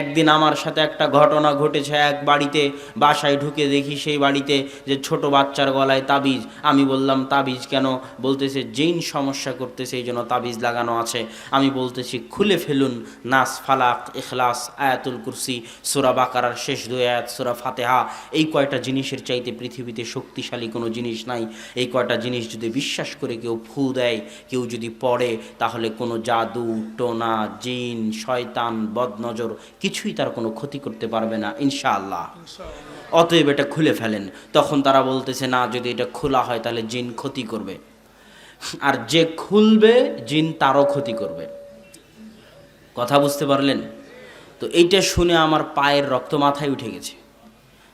একদিন আমার সাথে একটা ঘটনা ঘটেছে, এক বাড়িতে বাসায় ঢুকে দেখি সেই বাড়িতে যে ছোট বাচ্চার গলায় তাবিজ। আমি বললাম, তাবিজ কেন? বলতেছে, জৈন সমস্যা করতেছে, এই জন্য তাবিজ লাগানো আছে। আমি বলতেছি, খুলে ফেলুন, নাস ফালাক, ইখলাস, আয়াতুল কুরসি, সুরা বাকারার শেষ দুই সুরা ফাতেহা। এই কয়টা জিনিসের চাইতে পৃথিবীতে শক্তিশালী কোনো জিনিস নাই। এই কয়টা জিনিস যদি বিশ্বাস করে কেউ ফু দেয়, কেউ যদি পড়ে, তাহলে কোনো জাদু, টোনা, জিন, শয়তান, বদনজর কিছুই তার কোনো ক্ষতি করতে পারবে না, ইনশাআল্লাহ। অতএব এটা খুলে ফেলেন। তখন তারা বলতেছে, না, যদি এটা খোলা হয় তাহলে জিন ক্ষতি করবে। আর যে খুলবে, জিন তারও ক্ষতি করবে। কথা বুঝতে পারলেন? তো এইটা শুনে আমার পায়ের রক্ত মাথায় উঠে গেছে।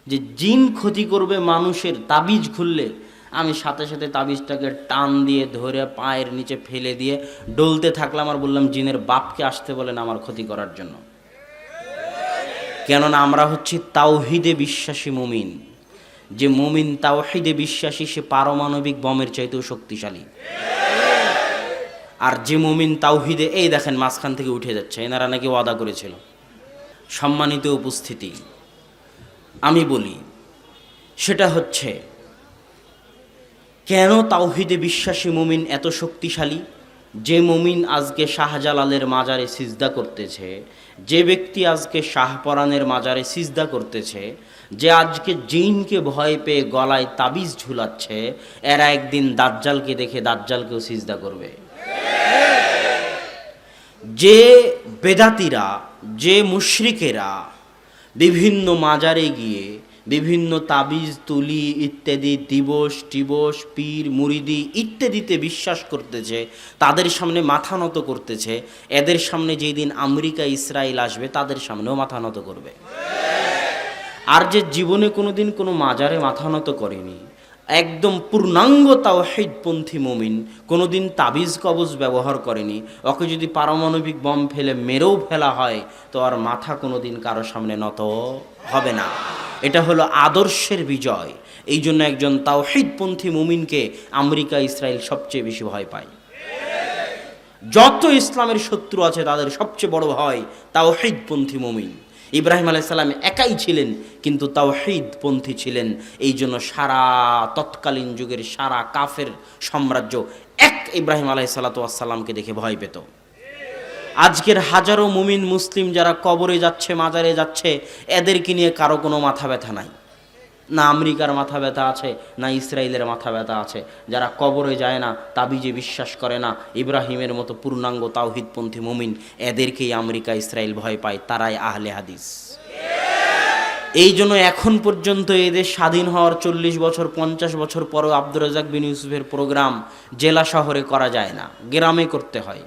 যে জিন ক্ষতি করবে মানুষের তাবিজ খুললে, আমি সাথে সাথে তাবিজটাকে টান দিয়ে ধরে পায়ের নিচে ফেলে দিয়ে ডলতে থাকলাম আর বললাম, জিনের বাপকে আসতে বলেন আমার ক্ষতি করার জন্য। কেননা আমরা হচ্ছি তাওহিদে বিশ্বাসী মুমিন। যে মুমিন তাওহিদে বিশ্বাসী, সে পারমাণবিক বমের চাইতেও শক্তিশালী। আর যে মুমিন তাওহিদে, এই দেখেন মাঝখান থেকে উঠে যাচ্ছে, এনারা নাকি ওয়াদা করেছিল। সম্মানিত উপস্থিতি, আমি বলি, সেটা হচ্ছে, কেন তাওহিদে বিশ্বাসী মুমিন এত শক্তিশালী? যে মুমিন আজকে শাহজালালের মাজারে সিজদা করতেছে, যে ব্যক্তি আজকে শাহপরানের মাজারে সিজদা করতেছে, যে আজকে জিনকে ভয় পেয়ে গলায় তাবিজ ঝুলাচ্ছে, এরা একদিন দাজ্জালকে দেখে দাজ্জালকেও সিজদা করবে। যে বেদাতিরা, যে মুশরিকেরা বিভিন্ন মাজারে গিয়ে বিভিন্ন তাবিজ, তুলি ইত্যাদি, দিবস, টিবস, পীর, মুরিদি ইত্যাদিতে বিশ্বাস করতেছে, তাদের সামনে মাথা নত করতেছে, এদের সামনে যেই দিন আমেরিকা, ইসরায়েল আসবে, তাদের সামনেও মাথা নত করবে। আর যে জীবনে কোনোদিন কোনো মাজারে মাথা নত করেনি, একদম পূর্ণাঙ্গ তাওহিদপন্থী মুমিন কোনোদিন তাবিজ, কবজ ব্যবহার করেনি, ওকে যদি পারমাণবিক বম ফেলে মেরেও ফেলা হয়, তো আর মাথা কোনোদিন কারও সামনে নত হবে না। এটা হলো আদর্শের বিজয়। এই জন্য একজন তাওহিদপন্থী মুমিনকে আমেরিকা ইসরায়েল সবচেয়ে বেশি ভয় পায়। যত ইসলামের শত্রু আছে, তাদের সবচেয়ে বড় ভয় তাওহিদপন্থী মুমিন। ইব্রাহিম আলাইসাল্লাম একাই ছিলেন, কিন্তু তাওহিদপন্থী ছিলেন। এই জন্য সারা তৎকালীন যুগের সারা কাফের সাম্রাজ্য এক ইব্রাহিম আলাইসাল্লাতামকে দেখে ভয় পেত। আজকের হাজারো মুমিন মুসলিম যারা কবরে যাচ্ছে, মাজারে যাচ্ছে, এদেরকে নিয়ে কারও কোনো মাথা ব্যথা নাই। না আমেরিকার মাথা ব্যথা আছে, না ইসরায়েলের মাথা ব্যথা আছে। যারা কবরে যায় না, তাবিজে বিশ্বাস করে না, ইব্রাহিমের মতো পূর্ণাঙ্গ তাওহিদপন্থী মুমিন এদেরকেই আমেরিকা, ইসরায়েল ভয় পায়, তারাই আহলে হাদিস। এই জন্য এখন পর্যন্ত এদের স্বাধীন হওয়ার চল্লিশ বছর, পঞ্চাশ বছর পরও আব্দুর রাজাক বিন ইউসুফের প্রোগ্রাম জেলা শহরে করা যায় না, গ্রামে করতে হয়।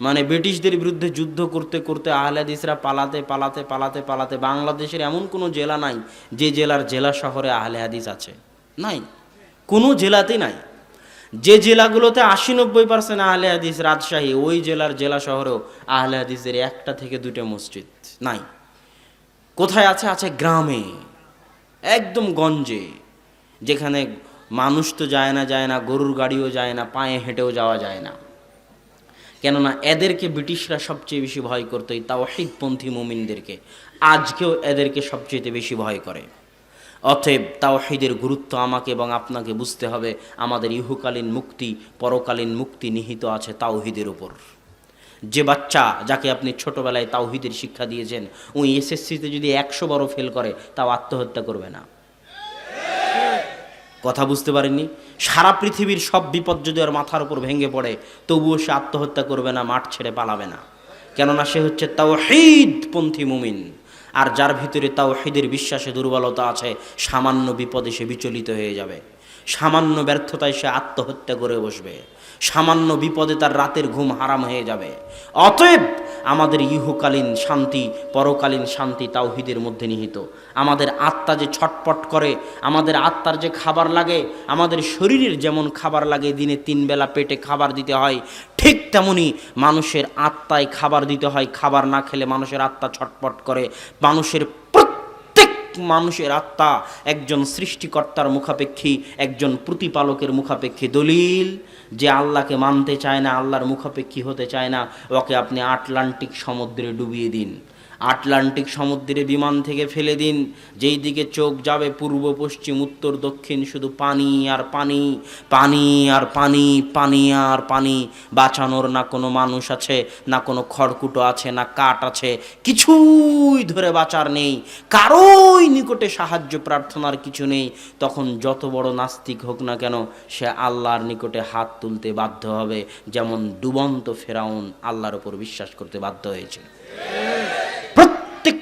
মানে ব্রিটিশদের বিরুদ্ধে যুদ্ধ করতে করতে আহলাদিসরা পালাতে পালাতে পালাতে পালাতে বাংলাদেশের এমন কোনো জেলা নাই যে জেলার জেলা শহরে আহলে হাদিস আছে। নাই। কোনো জেলাতে নাই। যে জেলাগুলোতে আশি নব্বই পার্সেন্ট আহলে হাদিস রাজশাহী, ওই জেলার জেলা শহরেও আহলে হাদিসের একটা থেকে দুটো মসজিদ নাই। কোথায় আছে? আছে গ্রামে। একদম গঞ্জে, যেখানে মানুষ তো যায় না যায় না, গরুর গাড়িও যায় না, পায়ে হেঁটেও যাওয়া যায় না। কেননা এদেরকে ব্রিটিশরা সবচেয়ে বেশি ভয় করতো এই তাওহিদপন্থী মুমিনদেরকে। আজকেও এদেরকে সবচেয়ে বেশি ভয় করে। অতএব তাওহিদের গুরুত্ব আমাকে এবং আপনাকে বুঝতে হবে, আমাদের ইহুকালীন মুক্তি, পরকালীন মুক্তি নিহিত আছে তাওহিদের উপর। যে বাচ্চা যাকে আপনি ছোটবেলায় তাওহিদের শিক্ষা দিয়েছেন, ওই এসএসসিতে যদি একশো বারো ফেল করে, তাও আত্মহত্যা করবে না। কথা বুঝতে পারেননি। সারা পৃথিবীর সব বিপদ যদি ওর মাথার উপর ভেঙে পড়ে, তবুও সে আত্মহত্যা করবে না, মাঠ ছেড়ে পালাবে না। কেননা সে হচ্ছে তাওহিদ পন্থী মুমিন। আর যার ভিতরে তাওহিদের বিশ্বাসে দুর্বলতা আছে, সামান্য বিপদে সে বিচলিত হয়ে যাবে। সামান্য ব্যর্থতায় সে আত্মহত্যা করে বসবে। সামান্য বিপদে তার রাতের ঘুম হারাম হয়ে যাবে। অতএব আমাদের ইহকালীন শান্তি, পরকালীন শান্তি তাওহিদের মধ্যে নিহিত। আমাদের আত্মা যে ছটপট করে, আমাদের আত্মার যে খাবার লাগে, আমাদের শরীরের যেমন খাবার লাগে, দিনে তিন বেলা পেটে খাবার দিতে হয়, ঠিক তেমনি মানুষের আত্মায় খাবার দিতে হয়। খাবার না খেলে মানুষের আত্মা ছটপট করে। মানুষের মানুষের আত্মা একজন সৃষ্টিকর্তার মুখাপেক্ষী, একজন প্রতিপালকের মুখাপেক্ষী দলিল। যে আল্লাহকে মানতে চায় না, আল্লাহর মুখাপেক্ষী হতে চায় না, ওকে আপনি আটলান্টিক সমুদ্রে ডুবিয়ে দিন। আটলান্টিক সমুদ্রে বিমান থেকে ফেলে দিন। যেই দিকে চোখ যাবে পূর্ব, পশ্চিম, উত্তর, দক্ষিণ, শুধু পানি আর পানি পানি আর পানি পানি আর পানি। বাঁচানোর না কোনো মানুষ আছে, না কোনো খড়কুটো আছে, না কাঠ আছে। কিছুই ধরে বাঁচার নেই। কারোই নিকটে সাহায্য প্রার্থনার কিছু নেই। তখন যত বড় নাস্তিক হোক না কেন, সে আল্লাহর নিকটে হাত তুলতে বাধ্য হবে। যেমন ডুবন্ত ফেরাউন আল্লাহর ওপর বিশ্বাস করতে বাধ্য হয়েছে।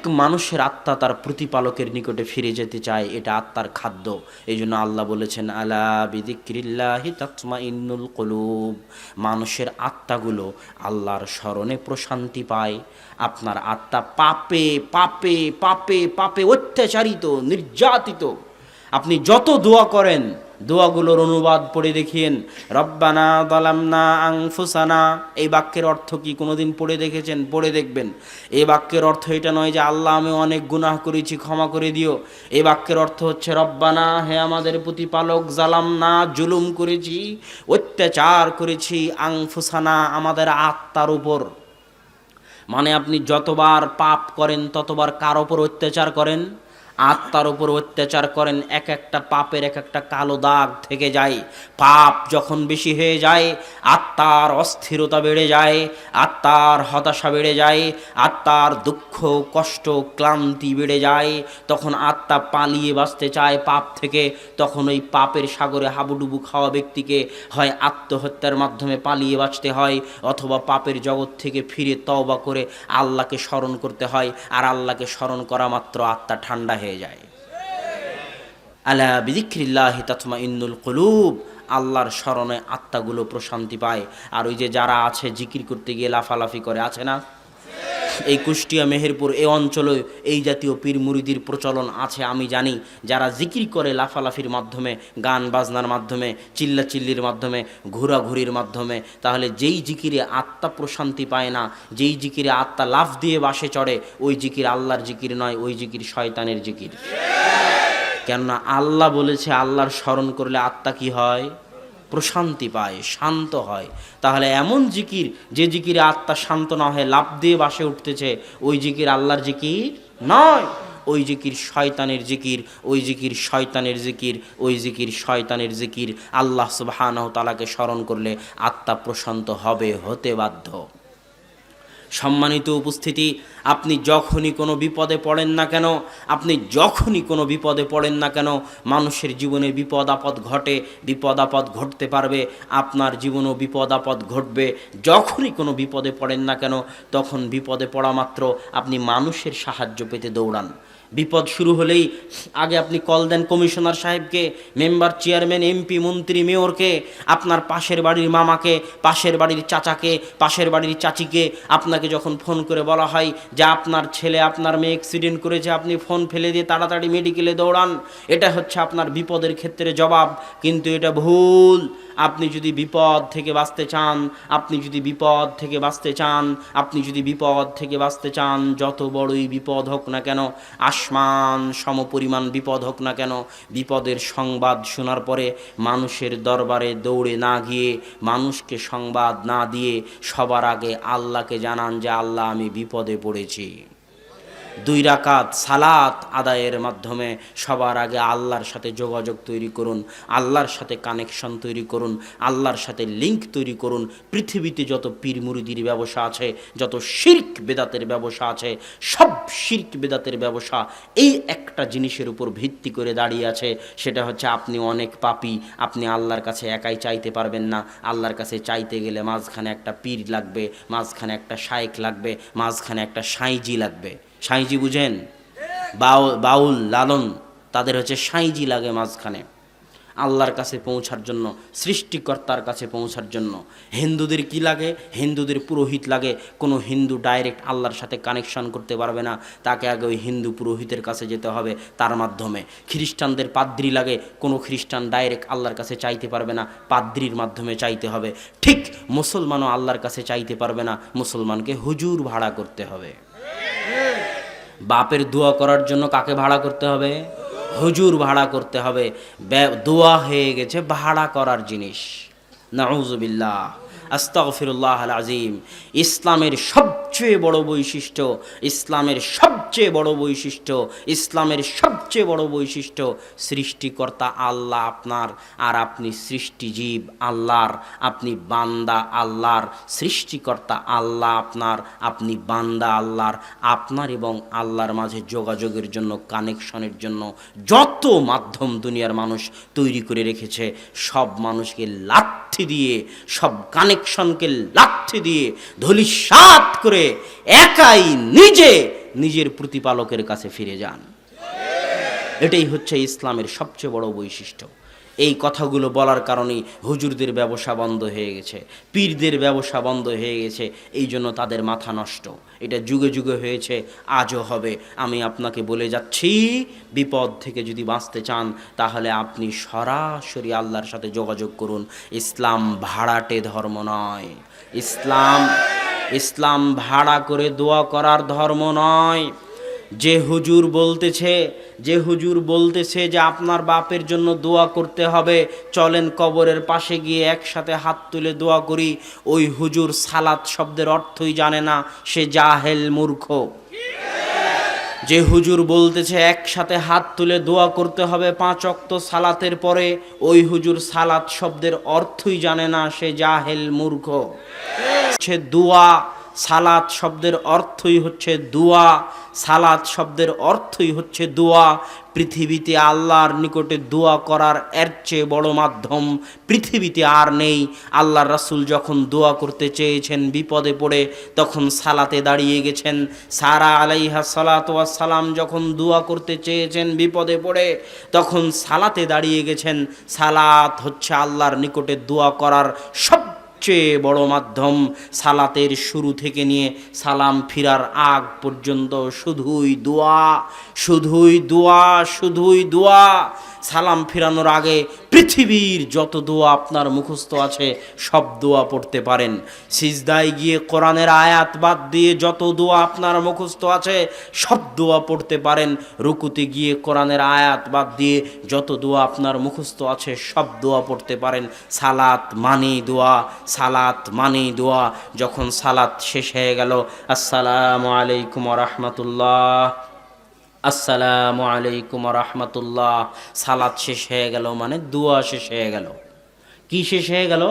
মানুষের আত্মা তার প্রতিপালকের নিকটে ফিরে যেতে চায়, এটা আত্মার খাদ্য। এই জন্য আল্লাহ বলেছেন, আলা বিদিক্রিল্লাহি তাতমা ইন্নুল কলুব। মানুষের আত্মাগুলো আল্লাহর স্মরণে প্রশান্তি পায়। আপনার আত্মা পাপে পাপে পাপে পাপে অত্যাচারিত, নির্যাতিত। আপনি যত দোয়া করেন দোয়াগুলোর অনুবাদ পড়ে দেখিয়েন, রব্বানা দালামনা আংফুসানা এই বাক্যের অর্থ কি? কোনোদিন পড়ে দেখেছেন? পড়ে দেখবেন। এই বাক্যের অর্থ এটা নয় যে আল্লাহ, আমি অনেক গুনাহ করেছি, ক্ষমা করে দিও। এই বাক্যের অর্থ হচ্ছে, রব্বানা, হে আমাদের প্রতিপালক জালাম না জুলুম করেছি, অত্যাচার করেছি আংফুসানা আমাদের আত্মার উপর। মানে আপনি যতবার পাপ করেন, ততবার কার ওপর অত্যাচার করেন? আত্মার উপর অত্যাচার করেন, এক একটা পাপের এক একটা কালো দাগ থেকে যায়। পাপ যখন বেশি হয়ে যায়, আত্মার অস্থিরতা বেড়ে যায়, আত্মার হতাশা বেড়ে যায়, আত্মার দুঃখ, কষ্ট, ক্লান্তি বেড়ে যায়। তখন আত্মা পালিয়ে বাঁচতে চায় পাপ থেকে। তখন ওই পাপের সাগরে হাবুডুবু খাওয়া ব্যক্তিকে হয় আত্মহত্যার মাধ্যমে পালিয়ে বাঁচতে হয়, অথবা পাপের জগৎ থেকে ফিরে তওবা করে আল্লাহকে স্মরণ করতে হয়। আর আল্লাহকে স্মরণ করা মাত্র আত্মা ঠান্ডা যায়। আলা ইন্নুল কলুব, আল্লাহর স্মরণে আত্মাগুলো প্রশান্তি পায়। আর ওই যে যারা আছে জিকির করতে গিয়ে লাফালাফি করে, আছে না? এই কুষ্টিয়া মেহেরপুর এ অঞ্চলে এই জাতীয় পীর মুরিদির প্রচলন আছে, আমি জানি। যারা জিকির করে লাফালাফির মাধ্যমে, গান বাজনার মাধ্যমে চিল্লা চিল্লির মাধ্যমে, ঘোরাঘুরির মাধ্যমে, তাহলে যেই জিকিরে আত্মা প্রশান্তি পায় না, যেই জিকিরে আত্মা লাফ দিয়ে বাসে চড়ে, ওই জিকির আল্লাহর জিকির নয়, ওই জিকির শয়তানের জিকির। কেননা আল্লাহ বলেছে, আল্লাহর স্মরণ করলে আত্মা কি হয়? প্রশান্তি পায়, শান্ত হয়। তাহলে এমন জিকির, যে জিকিরে আত্মা শান্ত না হয়ে লাভ দিয়ে বাসে উঠতেছে, ওই জিকির আল্লাহর জিকির নয়। ওই জিকির শয়তানের জিকির, ওই জিকির শয়তানের জিকির, ওই জিকির শয়তানের জিকির। আল্লাহ সুবহানাহু তালাকে স্মরণ করলে আত্মা প্রশান্ত হবে, হতে বাধ্য। সম্মানিত উপস্থিতি, আপনি যখনই কোনো বিপদে পড়েন না কেন, আপনি যখনই কোনো বিপদে পড়েন না কেন, মানুষের জীবনে বিপদ আপদ ঘটে, বিপদ আপদ ঘটতে পারবে, আপনার জীবনেও বিপদ আপদ ঘটবে। যখনই কোনো বিপদে পড়েন না কেন, তখন বিপদে পড়া মাত্র আপনি মানুষের সাহায্য পেতে দৌড়ান। বিপদ শুরু হলেই আগে আপনি কল দেন কমিশনার সাহেবকে, মেম্বার চেয়ারম্যান, এমপি, মন্ত্রী, মেয়রকে, আপনার পাশের বাড়ির মামাকে, পাশের বাড়ির চাচাকে, পাশের বাড়ির চাচিকে আপনাকে যখন ফোন করে বলা হয় যে আপনার ছেলে, আপনার মেয়ে অ্যাক্সিডেন্ট করেছে, আপনি ফোন ফেলে দিয়ে তাড়াতাড়ি মেডিকেলে দৌড়ান, এটা হচ্ছে আপনার বিপদের ক্ষেত্রে জবাব। কিন্তু এটা ভুল। আপনি যদি বিপদ থেকে বাঁচতে চান, আপনি যদি বিপদ থেকে বাঁচতে চান, আপনি যদি বিপদ থেকে বাঁচতে চান, যত বড়ই বিপদ হোক না কেন, আসমান সমপরিমাণ বিপদ হোক না কেন, বিপদের সংবাদ শোনার পরে মানুষের দরবারে দৌড়ে না গিয়ে, মানুষকে সংবাদ না দিয়ে সবার আগে আল্লাহকে জানান যে, আল্লাহ, আমি বিপদে পড়েছি। দুই রাকাত সালাত আদায়ের মাধ্যমে সবার আগে আল্লাহর সাথে যোগাযোগ তৈরি করুন, আল্লাহর সাথে কানেকশন তৈরি করুন, আল্লাহর সাথে লিংক তৈরি করুন। পৃথিবীতে যত পীর মুরিদির ব্যবসা আছে, যত শির্ক বেদাতের ব্যবসা আছে, সব শির্ক বেদাতের ব্যবসা এই একটা জিনিসের উপর ভিত্তি করে দাঁড়িয়ে আছে। সেটা হচ্ছে আপনি অনেক পাপি, আপনি আল্লাহর কাছে একাই চাইতে পারবেন না। আল্লাহর কাছে চাইতে গেলে মাঝখানে একটা পীর লাগবে, মাঝখানে একটা শায়েক লাগবে, মাঝখানে একটা সাঁইজি লাগবে। সাঁইজি বুঝেন? বাউল, লালন, তাদের হচ্ছে সাঁইজি লাগে মাঝখানে। আল্লাহর কাছে পৌঁছার জন্য, সৃষ্টিকর্তার কাছে পৌঁছার জন্য। হিন্দুদের কি লাগে? হিন্দুদের পুরোহিত লাগে। কোনো হিন্দু ডাইরেক্ট আল্লাহর সাথে কানেকশন করতে পারবে না। তাকে আগে ওই হিন্দু পুরোহিতের কাছে যেতে হবে তার মাধ্যমে। খ্রিস্টানদের পাদ্রি লাগে। কোনো খ্রিস্টান ডাইরেক্ট আল্লাহর কাছে চাইতে পারবে না। পাদ্রির মাধ্যমে চাইতে হবে। ঠিক মুসলমানও আল্লাহর কাছে চাইতে পারবে না। মুসলমানকে হুজুর ভাড়া করতে হবে। বাপের দোয়া করার জন্য কাকে ভাড়া করতে হবে? হুজুর ভাড়া করতে হবে। দোয়া হয়ে গেছে ভাড়া করার জিনিস। নাউজুবিল্লাহ। আস্তাগফিরুল্লাহ আল আজিম ইসলামের সবচেয়ে বড় বৈশিষ্ট্য ইসলামের সবচেয়ে বড় বৈশিষ্ট্য, ইসলামের সবচেয়ে বড় বৈশিষ্ট্য সৃষ্টিকর্তা আল্লাহ আপনার, আর আপনি সৃষ্টিজীব আল্লাহর, আপনি বান্দা আল্লাহর, সৃষ্টিকর্তা আল্লাহ আপনার, আপনি বান্দা আল্লাহর, আপনার এবং আল্লাহর মাঝে যোগাযোগের জন্য, কানেকশনের জন্য যত মাধ্যম দুনিয়ার মানুষ তৈরি করে রেখেছে, সব মানুষকে লাথি দিয়ে, সব কানেকশনকে লাথি দিয়ে ধলিসাত করে একাই নিজে নিজের প্রতিপালকের কাছে ফিরে যান। এটাই হচ্ছে ইসলামের সবচেয়ে বড় বৈশিষ্ট্য। এই কথাগুলো বলার কারণেই হুজুরদের ব্যবসা বন্ধ হয়ে গেছে, পীরদের ব্যবসা বন্ধ হয়ে গেছে, এই জন্য তাদের মাথা নষ্ট। এটা যুগে যুগে হয়েছে, আজও হবে। আমি আপনাকে বলে যাচ্ছি, বিপদ থেকে যদি বাঁচতে চান, তাহলে আপনি সরাসরি আল্লাহর সাথে যোগাযোগ করুন। ইসলাম ভাড়াটে ধর্ম নয়। ইসলাম ইসলাম ভাড়া করে দোয়া করার ধর্ম নয়। যে হুজুর বলতেছে, যে হুজুর বলতেছে যে আপনার বাপের জন্য দোয়া করতে হবে, চলেন কবরের পাশে গিয়ে একসাথে হাত তুলে দোয়া করি। ওই হুজুর সালাত শব্দের অর্থই জানে না, সে জাহেল মূর্খ। যে হুজুর বলতেছে, একসাথে হাত তুলে দোয়া করতে হবে পাঁচ অক্ত সালাতের পরে, ওই হুজুর সালাত শব্দের অর্থই জানে না, সে জাহেল মূর্খ। হচ্ছে দোয়া, সালাত শব্দের অর্থই হচ্ছে দোয়া, সালাত শব্দের অর্থই হচ্ছে দোয়া। পৃথিবীতে আল্লাহর নিকটে দোয়া করার এর চেয়ে বড় মাধ্যম পৃথিবীতে আর নেই। আল্লাহর রাসুল যখন দোয়া করতে চেয়েছেন, বিপদে পড়ে, তখন সালাতে দাঁড়িয়ে গেছেন। সারা আলাইহা সালাত সালাম যখন দোয়া করতে চেয়েছেন, বিপদে পড়ে, তখন সালাতে দাঁড়িয়ে গেছেন। সালাত হচ্ছে আল্লাহর নিকটে দোয়া করার সব সবচেয়ে বড় মাধ্যম সালাতের শুরু থেকে নিয়ে সালাম ফিরার আগ পর্যন্ত শুধুই দোয়া শুধুই দোয়া শুধুই দোয়া। সালাম ফিরানোর আগে পৃথিবীর যত দোয়া আপনার মুখস্থ আছে, সব দোয়া পড়তে পারেন। সিজদায় গিয়ে কোরআনের আয়াত বাদ দিয়ে যত দোয়া আপনার মুখস্থ আছে, সব দোয়া পড়তে পারেন। রুকুতে গিয়ে কোরআনের আয়াত বাদ দিয়ে যত দোয়া আপনার মুখস্থ আছে, সব দোয়া পড়তে পারেন। সালাত মানে দোয়া, সালাত মানে দোয়া। যখন সালাত শেষ হয়ে গেল, আসসালামু আলাইকুম রহমতুল্লাহ। আসসালামু আলাইকুম রহমতুল্লাহ। সালাদ শেষ হয়ে গেল মানে দোয়া শেষ হয়ে গেল। কি শেষ হয়ে গেল?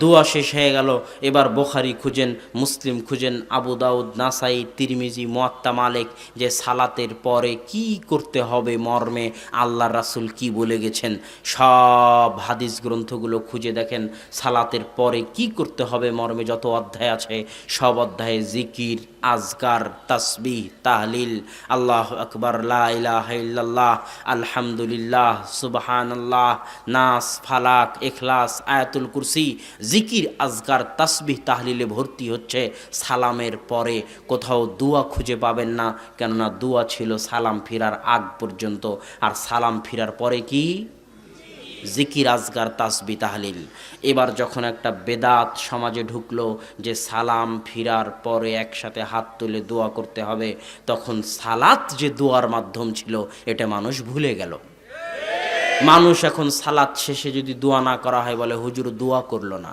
দোয়া শেষ হয়ে গেল। এবার বোখারি খুঁজেন, মুসলিম খুঁজেন, আবু দাউদ, নাসাই, তিরমিজি, মোয়াত্তা মালিক, যে সালাতের পরে কি করতে হবে মর্মে আল্লাহ রাসুল কি বলে গেছেন? সব হাদিস গ্রন্থগুলো খুঁজে দেখেন, সালাতের পরে কি করতে হবে মর্মে যত অধ্যায় আছে, সব অধ্যায়ে জিকির, আজগার, তাসবিহ, তাহলিল, আল্লাহ আকবর, লা ইলাহা ইল্লাল্লাহ, আলহামদুলিল্লাহ, সুবহানাল্লাহ, নাস, ফালাক এখলাস আয়াতুল কুরসি জিকির, আজগার, তাসবিহ, তাহলিলে ভর্তি হচ্ছে। সালামের পরে কোথাও দোয়া খুঁজে পাবেন না, কেননা দোয়া ছিল সালাম ফিরার আগ পর্যন্ত। আর সালাম ফিরার পরে কি? জিকির, আজগার তাসবি তাহলিল। এবার যখন একটা বেদাত সমাজে ঢুকলো যে সালাম ফিরার পরে একসাথে হাত তুলে দোয়া করতে হবে, তখন সালাত যে দোয়ার মাধ্যম ছিল, এটা মানুষ ভুলে গেল। মানুষ এখন সালাত শেষে যদি দোয়া না করা হয় বলে হুজুর দোয়া করল না।